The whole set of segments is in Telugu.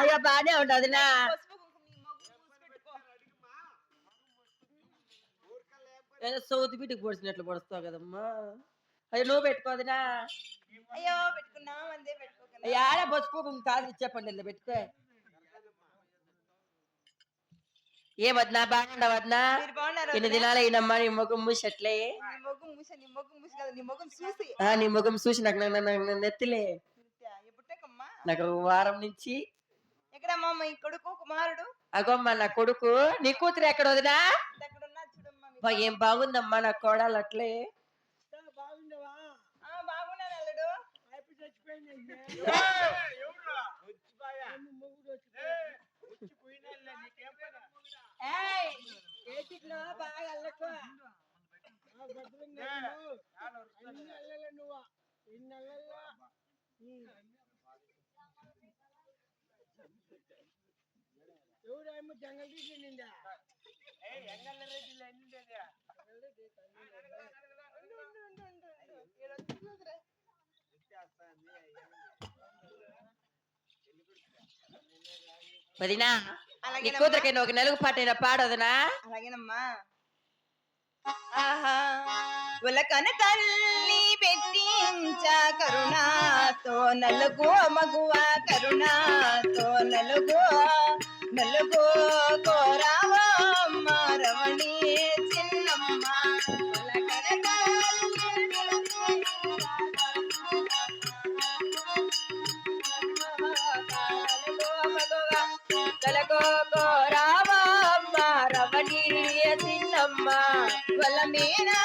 అయ్యో బానే కుంకుమ నీ. సౌతి బిడ్డకి పొడిచినట్లు పొడుస్తావు కదమ్మా. అయ్యో నువ్వు పెట్టుకోదినా అయ్యో పెట్టుకున్నాం యాడ పసుపు కాదు ఇచ్చేపండి ఇలా పెట్టుకో. ఏ వదినా బాగుండ వదినా? వదినా? దినాలు అయినమ్మా నీ ముఖం మూసట్లే? నీ ముఖం చూసి. నాకు నెత్తిలే నాకు వారం నుంచి ఎక్కడమ్మా మీ కొడుకు కుమారుడు? అగోమ్మా నా కొడుకు నీ కూతురు ఎక్కడ వదినా అక్కడ ఉన్నా చూడమ్మా మీ ఏం బాగుందమ్మా నా కోడలు అట్లే. ఆ, బాగున్నాను అల్లుడు ఏయ్, ఏటిలో బాగా అల్లకో. ఎవరేమో జంగల్ నిండా వదినా నీ అలాగేనమ్మా కూతురికి ఒక నెలకు పాటైన పాడదునా అలాగేనమ్మా ఆహా ఉలకన తల్లి రాజా కరుణాతో నలుగో మగువ కరుణాతో నలుగో నలుగో కోరావమ్మ రమణి చిన్నమ్మ. ఉలకన కలకో కోరావమ్మ రమణీయ చిన్నమ్మ. వల మీనా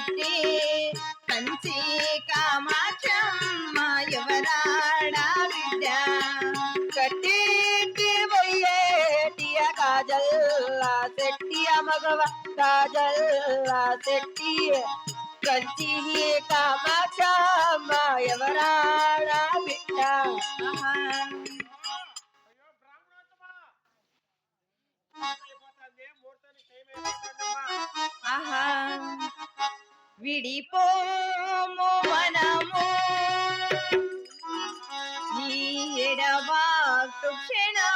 పెట్టి కంచి కామాక్షమ్మ ఎవరాడా విద్య కట్టి పోయేటియ కాజల్ల శెట్టియ మగవ కాజల్ల శెట్టి. కంచి కామాక్షమ్మ ఎవరాడా బిడ్డ? విడిపోము మనము. ఈ ఎడబాటు క్షణము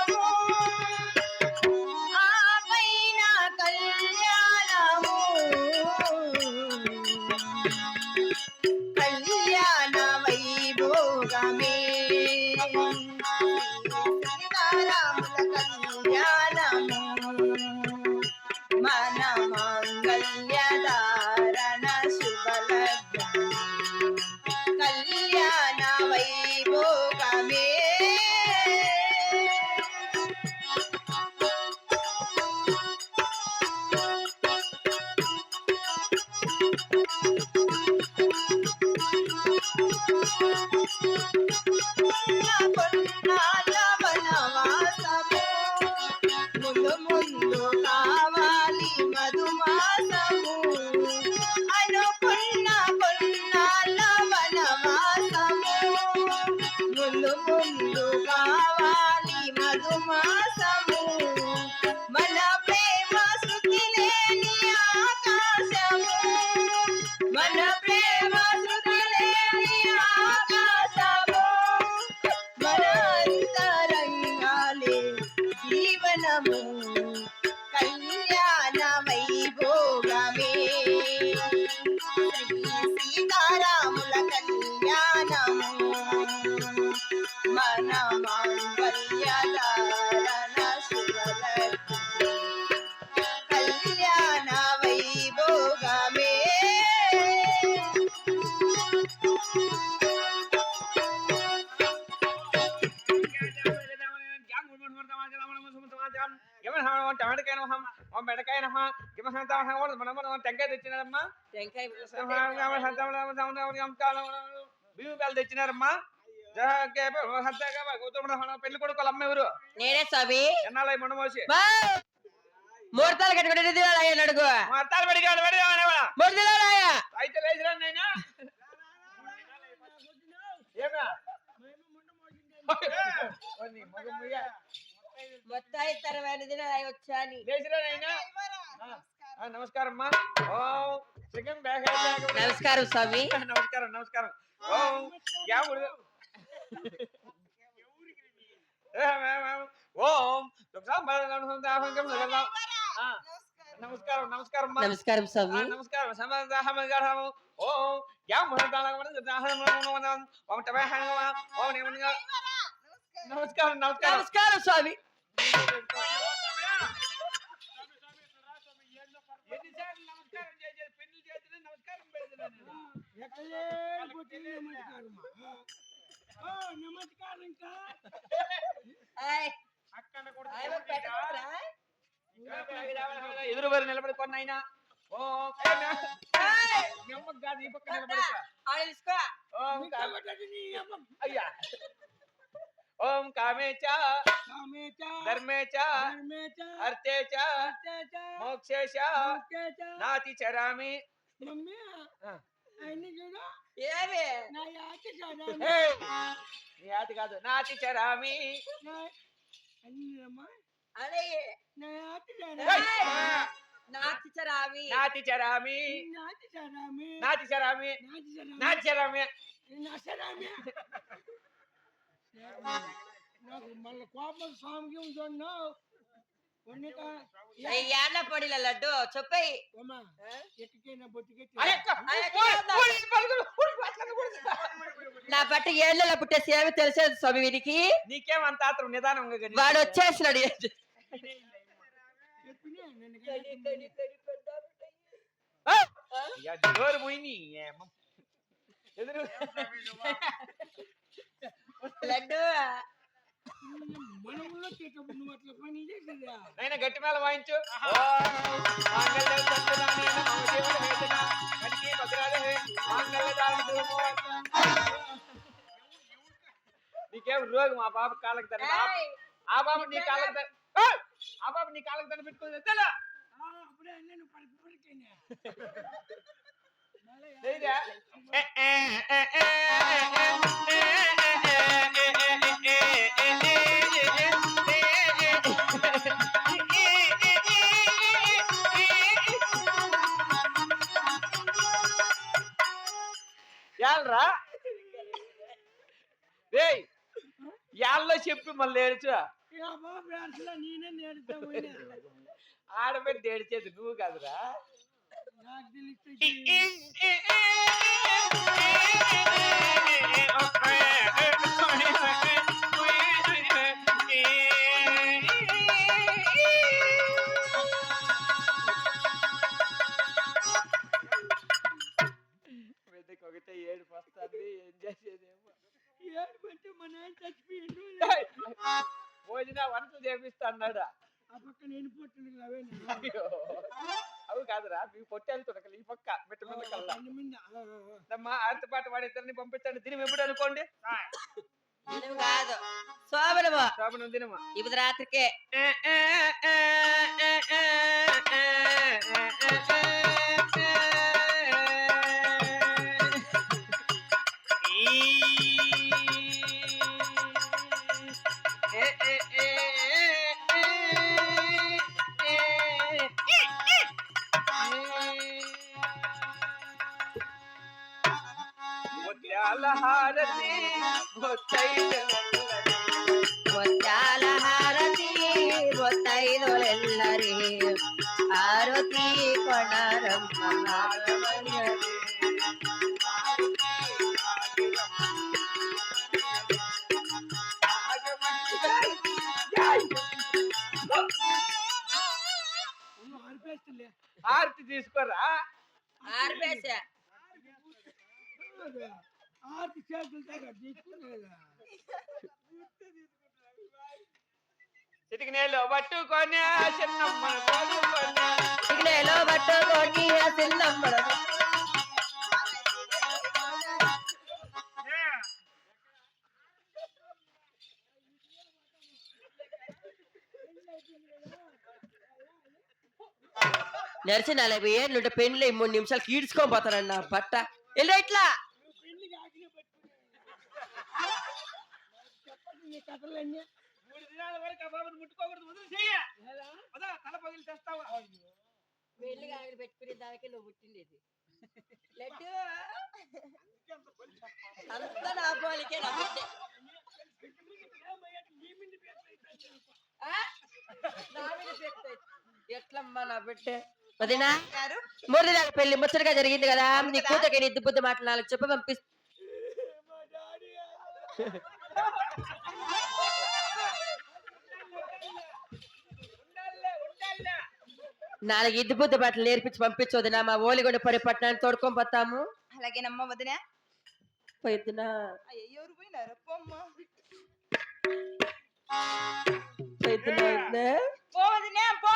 awesome. టెంకాయ తెచ్చినారమ్మా టెంకాయ బియ్యం తెచ్చినారమ్మా పెళ్ళి కొడుకు అమ్మ ఎవరు నేనే స్వామి ఎన్నాళ్ళ మొండ మోసి బా ముహూర్తాలు కట్టుకుని ఎన్ని దినాలు అయ్యాను అడుగు మా అత్తాలు పడిగాడు మూడు అయ్యా అయితే లేచిరా నైనా ఏమా దినాలు లేచిరా నైనా నమస్కారం. అమ్మా ఓం శ్రీకం బ్యాగ్ నమస్కారం స్వామి. నమస్కారం నమస్కారం. ఓం యాముడు ఓం ఆ, నమస్కారం. నమస్కారం అమ్మా. నమస్కారం ఆ, స్వామి నమస్కారం సమాధానము ఓం యాముడు నమస్కారం. నమస్కారం నమస్కారం. స్వామి. కామ- పడ్డది నీ అమ్మ అయ్యా ఓం కామేచ కామేచ ధర్మేచ ధర్మేచ అర్థేచ అత్యేచ మోక్షేచ మోక్షేచ నాతి చరామి మమ్మీ. అన్ని చూడు. ఏమి నా యాతి! నీ ఆతి కాదు నా అన్ని అమ్మా అదే. నా యాతి నాటి చరామి నాటి నాటి నాకు మళ్ళీ కోపం స్వామికి ఉంటున్నావు ఏళ్ళ పొడిల లడ్డు చెప్పయి. నా బట్ట ఏళ్ళ పుట్టేసి ఏమి తెలిసేది స్వామి వీరికి నీకేం అంత ఆత్రం నిదానంగా. వాడు వచ్చేసినాడు. ఎదురు లడ్డు మన ఊళ్ళో చేసేటప్పుడు నువ్వు అట్లా పని చేసేదా నైనా గట్టి మేళ వాయించు ఓం మాంగళ్యం తంతునానేన మమ జీవన హేతునా కటికే భద్రాదే మాంగళ్య దారిద్ర్యమో. నీకేం రోగం ఆ బాబు కాళ్ళకి దండ ఏయ్, ఆ బాబు నీ కాళ్ళకి దండ ఏయ్! ఆ బాబు నీ కాళ్ళకి దండ పెట్టుకుంది తెలా ఆ, అప్పుడే నేను పలికి పలికైనా లేదురా? యాల్రా రేయ్ యాల్లో చెప్పి మళ్ళీ ఏడ్చా బాబు అసలు నేనే నేడుతా పోయినా ఆడబెట్టి ఏడ్చేది నువ్వు కాదురా నాకు తెలిస్తే అన్నాడా ఆ పక్క నేను పొట్టులు అవే అయ్యో అవి కాదురా మీ పొట్టేలు తునకలు ఈ పక్క మిట్ట మీద కల్లా. అమ్మా ఆడత పాట వాడిద్దరిని పంపించండి దినం ఎప్పుడు అనుకోండి నువ్వు కాదు సోమరము శోభనం దినమా ఇప్పుడు రాత్రికే హారతి ముత్తైదులెల్లరి. ముత్యాల హారతి ముత్తైదులెల్లరి ఆరతి కొనరమ్మ నాగమణి. చిటికినేలో పట్టుకొని చిన్నమ్మ పట్టుకొని నలభై ఏళ్ళుంటే పెళ్ళి మూడు నిమిషాలు కీడ్చుకొని పోతానన్న బట్ట. వెళ్ళి ఇట్లా. తెస్తావా పెళ్ళి కాగలి పెట్టుకునే దానికి నువ్వు పుట్టిండేది. లడ్డు? అంతా నా పోలికే నా. ఎట్లమ్మా నా బిడ్డే? వదినా గారు? నెలల పెళ్ళి ముచ్చటగా జరిగింది కదా నీ కూతురికి నీ బుద్ధి మాటలు నాలుగు చెప్పి పంపిస్తా నాలుగు ఇద్దు బుద్ధ బట్టలు నేర్పించి పంపించు వదినా మా ఓలిగొండ పరి పట్టణాన్ని తోడుకొని పోతాము అలాగేనమ్మా వదినా పోయిద్దునా అయ్యో ఎవరు పోయినారు పోమ్మా పోయిద్దునా పో వదినా పో